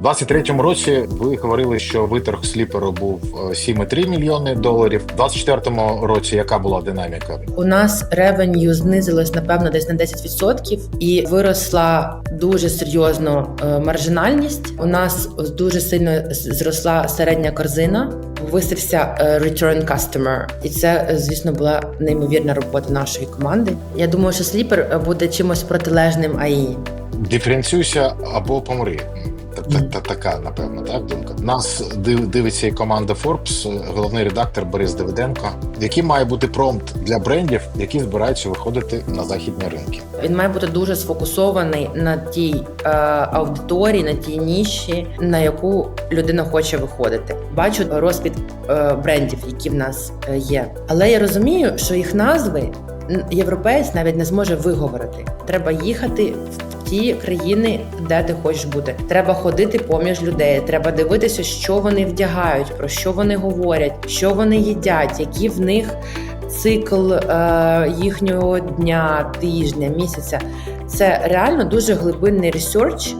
У 23-му році ви говорили, що виторг сліперу був е, 7,3 мільйони доларів. У 24-му році яка була динаміка? У нас ревеню знизилось напевно десь на 10% і виросла дуже серйозно е, маржинальність. У нас дуже сильно зросла середня корзина. Повисився е, return customer. і це, е, звісно, була неймовірна робота нашої команди. Я думаю, що сліпер е, буде чимось протилежним АІ. Диференціюйся або помри. Та- та- та- Така, напевно, так думка. Нас див- дивиться і команда Forbes, е, головний редактор Борис Давиденко. Який має бути промпт для брендів, які збираються виходити на західні ринки? Він має бути дуже сфокусований на тій е, аудиторії, на тій ніші, на яку людина хоче виходити. Бачу розпід е, брендів, які в нас е, є. Але я розумію, що їх назви н- навіть не зможе виговорити. Треба їхати в ті країни, де ти хочеш бути. Треба ходити поміж людей. Треба дивитися, що вони вдягають, про що вони говорять, що вони їдять, які в них цикл е, їхнього дня, тижня, місяця. Це реально дуже глибинний ресерч,